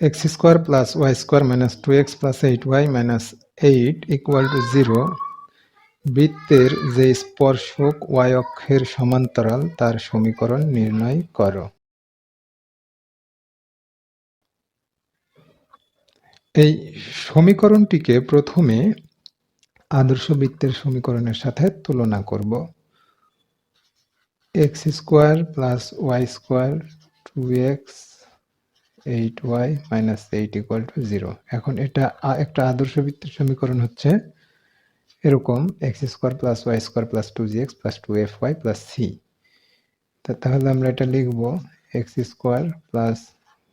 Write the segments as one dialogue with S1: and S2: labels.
S1: X square plus Y square minus two X plus eight Y minus eight equal to zero বৃত্তের যে স্পর্শক Y অক্ষের সমান্তরাল, তার সমীকরণ নির্ণয় করো। এই সমীকরণটিকে প্রথমে আদর্শ বৃত্তের সমীকরণের সাথে তুলনা করব। X square plus Y square two X eight Y minus eight equal to zero এখন এটা একটা আদর্শ বৃত্তের সমীকরণ হচ্ছে এরকম X square plus Y square plus two G X plus two F Y plus C তাহলে আমরা এটা লিখব X square plus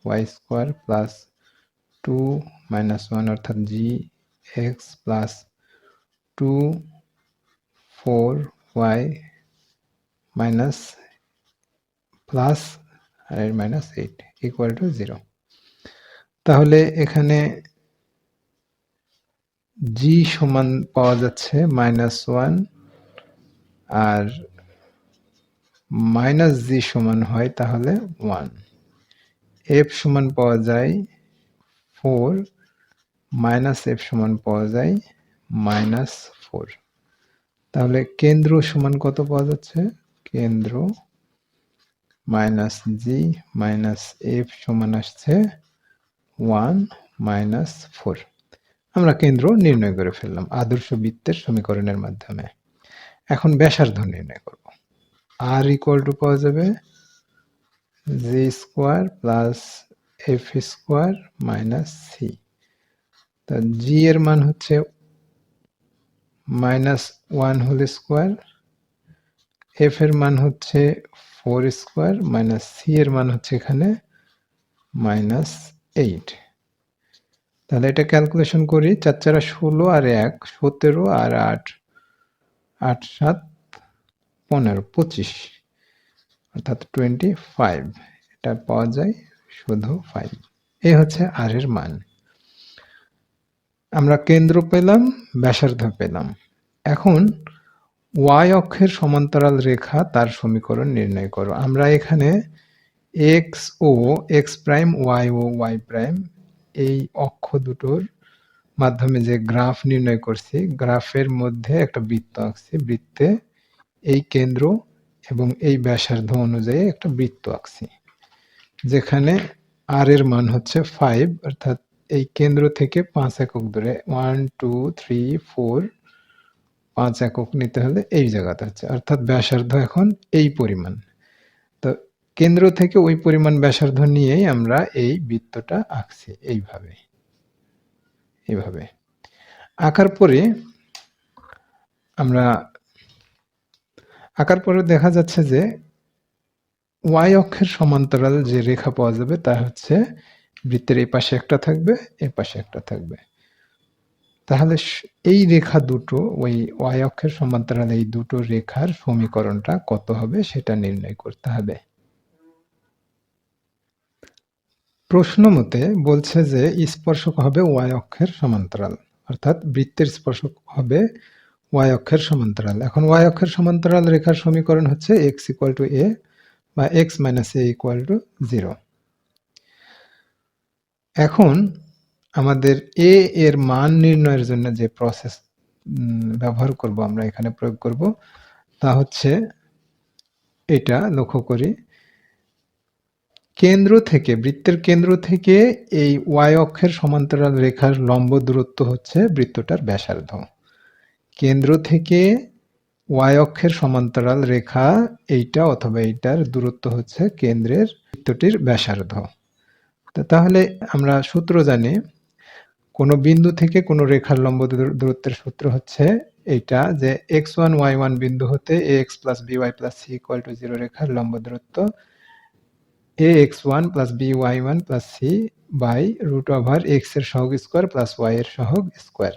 S1: Y square plus two minus one অর্থাৎ G X plus two four Y minus plus আর এর minus eight equal to zero তাহলে এখানে জি সমান পাওয়া যাচ্ছে মাইনাস ওয়ান আর মাইনাস জি সমান হয় তাহলে ওয়ান এফ সমান পাওয়া যায় ফোর মাইনাস এফ সমান পাওয়া যায় মাইনাস ফোর তাহলে কেন্দ্র সমান কত পাওয়া যাচ্ছে? কেন্দ্র মাইনাস জি মাইনাস এফ সমান আসছে ওয়ান মাইনাস ফোর আমরা কেন্দ্র নির্ণয় করে ফেললাম আদর্শ বৃত্তের সমীকরণের মাধ্যমে। এখন ব্যাসার্ধ নির্ণয় করব। আর ইকুয়াল টু পাওয়া যাবে G square plus F square minus C তা জি এর মান হচ্ছে minus one whole square F এর মান হচ্ছে ফোর স্কোয়ার মাইনাস সি এর মান হচ্ছে এখানে মাইনাস এইট। তাহলে এটা ক্যালকুলেশন করি, চার চারা ষোলো আর এক, সতেরো আর আট আট সাত পনেরো, পঁচিশ, অর্থাৎ টোয়েন্টি ফাইভ এটা পাওয়া যায় শুধু ফাইভ এই হচ্ছে আর এর মান। আমরা কেন্দ্র পেলাম, ব্যাসার্ধ পেলাম। এখন ওয়াই অক্ষের সমান্তরাল রেখা তার সমীকরণ নির্ণয় করো। আমরা এখানে এক্স ও এক্স প্রাইম ওয়াই ও ওয়াই প্রাইম এই অক্ষ দুটোর মাধ্যমে যে গ্রাফ নির্ণয় করছি, গ্রাফের মধ্যে একটা বৃত্ত আঁকছি, বৃত্তে এই কেন্দ্র এবং এই ব্যাসার্ধ অনুযায়ী একটা বৃত্ত আঁকছি, যেখানে আর এর মান হচ্ছে ফাইভ অর্থাৎ এই কেন্দ্র থেকে পাঁচ একক দূরে ওয়ান টু থ্রি ফোর পাঁচ একক নিতে হলে এই জায়গাতে হচ্ছে অর্থাৎ ব্যাসার্ধ এখন এই পরিমাণ। তো কেন্দ্র থেকে ওই পরিমাণ ব্যাসার্ধ নিয়েই আমরা এই বৃত্তটা আঁকছি এইভাবে। এইভাবে। আঁকার পরে আমরা আঁকার পরে দেখা যাচ্ছে যে ওয়াই অক্ষের সমান্তরাল যে রেখা পাওয়া যাবে তা হচ্ছে বৃত্তের এই পাশে একটা থাকবে, এ পাশে একটা থাকবে। তাহলে এই রেখা দুটো, ওই ওয়াই অক্ষের সমান্তরাল এই দুটো রেখার সমীকরণটা কত হবে সেটা নির্ণয় করতে হবে। প্রশ্ন মতে বলছে যে স্পর্শক হবে ওয়াই অক্ষের সমান্তরাল, অর্থাৎ বৃত্তের স্পর্শক হবে ওয়াই অক্ষের সমান্তরাল। এখন ওয়াই অক্ষের সমান্তরাল রেখার সমীকরণ হচ্ছে এক্স ইকুয়াল টু এ বা X minus A equal to zero এখন আমাদের এ এর মান নির্ণয়ের জন্য যে প্রসেস ব্যবহার করব আমরা এখানে প্রয়োগ করব, তা হচ্ছে এটা লক্ষ্য করি। কেন্দ্র থেকে, বৃত্তের কেন্দ্র থেকে এই ওয়াই অক্ষের সমান্তরাল রেখার লম্ব দূরত্ব হচ্ছে বৃত্তটার ব্যাসার্ধ। কেন্দ্র থেকে ওয়াই অক্ষের সমান্তরাল রেখা এইটা অথবা এইটার দূরত্ব হচ্ছে কেন্দ্রের বৃত্তটির ব্যাসার্ধ। তাহলে আমরা সূত্র জানি কোনো বিন্দু থেকে কোনো রেখার লম্ব দূর- দূরত্বের সূত্র হচ্ছে এইটা যে এক্স ওয়ান ওয়াই ওয়ান বিন্দু হতে A X plus B Y plus C equal to zero রেখার লম্ব দূরত্ব A X one plus B Y one plus C by root over এক্সের সহগ স্কোয়ার প্লাস ওয়াই এর সহগ স্কোয়ার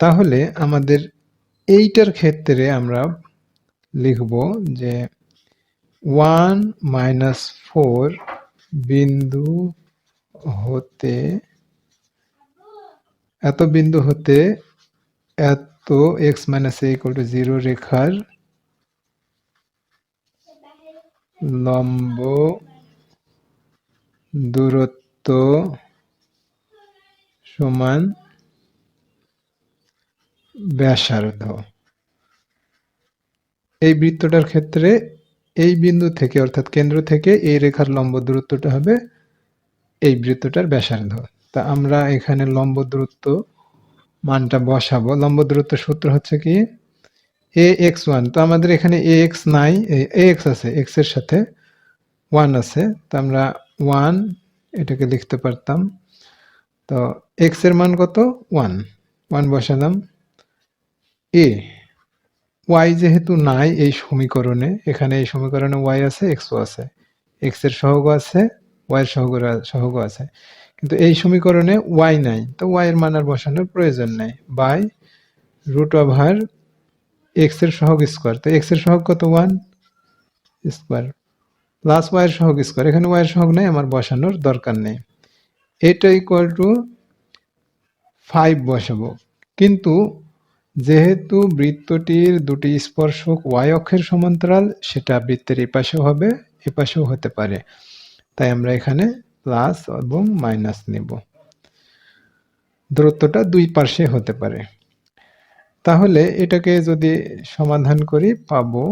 S1: তাহলে আমাদের এইটার ক্ষেত্রে আমরা লিখব যে ওয়ান মাইনাস ফোর বিন্দু হতে এত বিন্দু হতে এত X minus A equal to zero রেখার লম্ব দূরত্ব সমান ব্যাসার্ধ। এই বৃত্তটার ক্ষেত্রে এই বিন্দু থেকে, অর্থাৎ কেন্দ্র থেকে এই রেখার লম্ব দূরত্বটা হবে এই বৃত্তটার ব্যাসার্ধ। তা আমরা এখানে লম্ব দূরত্ব মানটা বসাবো। লম্ব দূরত্ব সূত্র হচ্ছে কি? এ এক্স ওয়ান তো আমাদের এখানে এ এক্স নাই, এ এক্স আছে এক্সের সাথে ওয়ান আছে। তো আমরা ওয়ান এটাকে লিখতে পারতাম। তো এক্সের মান কত? ওয়ান ওয়ান বসালাম। এ ওয়াই যেহেতু নাই এই সমীকরণে, এখানে এই সমীকরণে ওয়াই আছে এক্সও আছে। এক্সের সহগ আছে ওয়াই এর সহগ সহগ আছে। কিন্তু এই সমীকরণে ওয়াই নাই। তো ওয়াই এর মান আর বসানোর প্রয়োজন নাই। বাই রুট ওভার এক্সের সহগ স্কোয়ার তো এক্সের সহগ কত? ওয়ান স্কোয়ার প্লাস ওয়াই এর সহগ স্কোয়ার এখানে ওয়াই এর সহগ নেই, আমার বসানোর দরকার নেই। এটা ইকুয়াল টু ফাইভ বসাবো। কিন্তু যেহেতু বৃত্তটির দুটি স্পর্শক ওয়াই অক্ষের সমান্তরাল, সেটা বৃত্তের এপাশেও হবে, এপাশেও হতে পারে। তাই আমরা এখানে প্লাস এবং মাইনাস নেব। দূরত্বটা দুই পাশে হতে পারে। তাহলে এটাকে যদি সমাধান করি, পাবো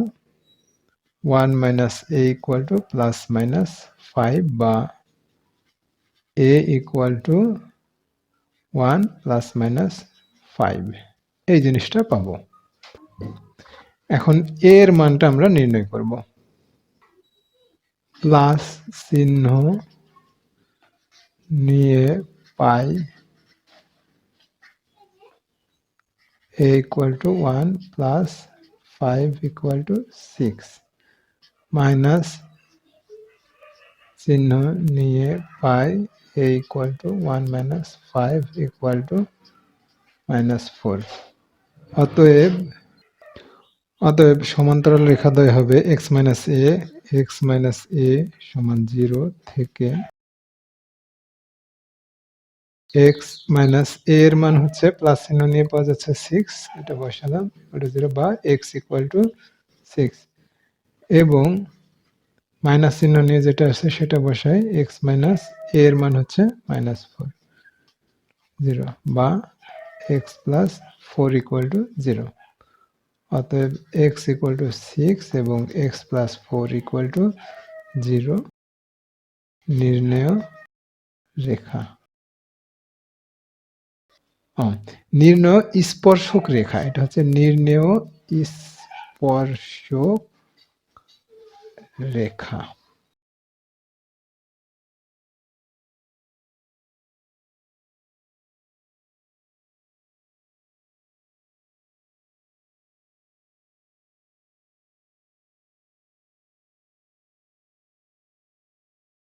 S1: one minus A equal to plus minus five বা A equal to one plus minus five. এই জিনিসটা পাবো। এখন এর মানটা আমরা নির্ণয় করব। প্লাস চিহ্ন নিয়ে পাই A equal to one plus five equal to six minus চিহ্ন নিয়ে পাই A equal to one minus five equal to minus four অতএব অতএব সমান্তরাল রেখাদ্বয় হবে X minus A X minus A সমান জিরো থেকে এক্স মাইনাস এ এর মান হচ্ছে প্লাস চিহ্ন নিয়ে পাওয়া যাচ্ছে সিক্স এটা বসালাম ওটা জিরো বা এক্স ইকুয়াল টু সিক্স এবং মাইনাস চিহ্ন নিয়ে যেটা আছে সেটা বসাই এক্স মাইনাস এ এর মান হচ্ছে মাইনাস ফোর জিরো বা X plus four equal to zero অতএব এক্স ইকুয়াল টু সিক্স এবং X plus four equal to zero নির্ণয় রেখা। নির্ণয় স্পর্শক রেখা এটা হচ্ছে নির্ণয় স্পর্শক রেখা।